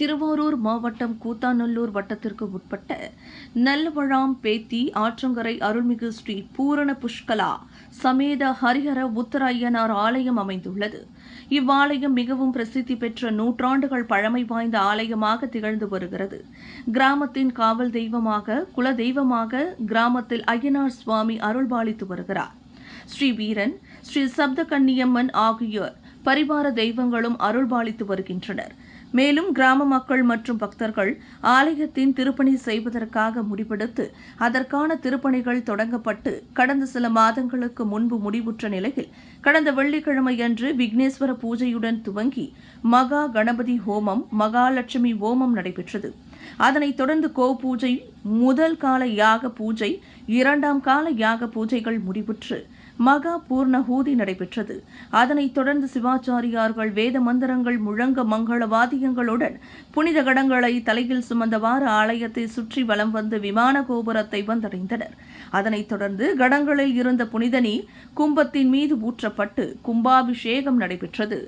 திருவாரூர் மாவட்டம் கூத்தாநல்லூர் வட்டத்திற்கு உட்பட்ட நல்லவழாம் பேத்தி ஆற்றங்கரை அருள்மிகு ஸ்ரீ பூரண புஷ்கலா சமேத ஹரிஹர உத்தராயனார் ஆலயம் அமைந்துள்ளது. இவ்வாலயம் மிகவும் பிரசித்தி பெற்ற நூற்றாண்டுகள் பழமை வாய்ந்த ஆலயமாக திகழ்ந்து வருகிறது. கிராமத்தின் காவல் தெய்வமாக குல தெய்வமாக கிராமத்தில் ஐயனார் சுவாமி அருள்பாலித்து வருகிறார். ஸ்ரீ வீரன் ஸ்ரீ சப்த கன்னியம்மன் ஆகியோர் பரிவார தெய்வங்களும் அருள்பாலித்து வருகின்றனர். மேலும் கிராம மக்கள் மற்றும் பக்தர்கள் ஆலயத்தின் திருப்பணி செய்வதற்காக முடிவெடுத்து அதற்கான திருப்பணிகள் தொடங்கப்பட்டு கடந்த சில மாதங்களுக்கு முன்பு முடிவுற்ற நிலையில் கடந்த வெள்ளிக்கிழமையன்று விக்னேஸ்வர பூஜையுடன் துவங்கி மகா கணபதி ஹோமம் மகாலட்சுமி ஹோமம் நடைபெற்றது. அதனைத் தொடர்ந்து கோ பூஜை முதல் கால யாக பூஜை இரண்டாம் கால யாக பூஜைகள் முடிவுற்று மகா பூர்ணஹூதி நடைபெற்றது. அதனைத் தொடர்ந்து சிவாச்சாரியார்கள் வேத மந்திரங்கள் முழங்க மங்கள வாதியங்களுடன் புனித கடங்களை தலையில் சுமந்தவாறு ஆலயத்தை சுற்றி வலம் வந்து விமான கோபுரத்தை வந்தடைந்தனர். அதனைத் தொடர்ந்து கடங்களில் இருந்த புனித நீர் கும்பத்தின் மீது ஊற்றப்பட்டு கும்பாபிஷேகம் நடைபெற்றது.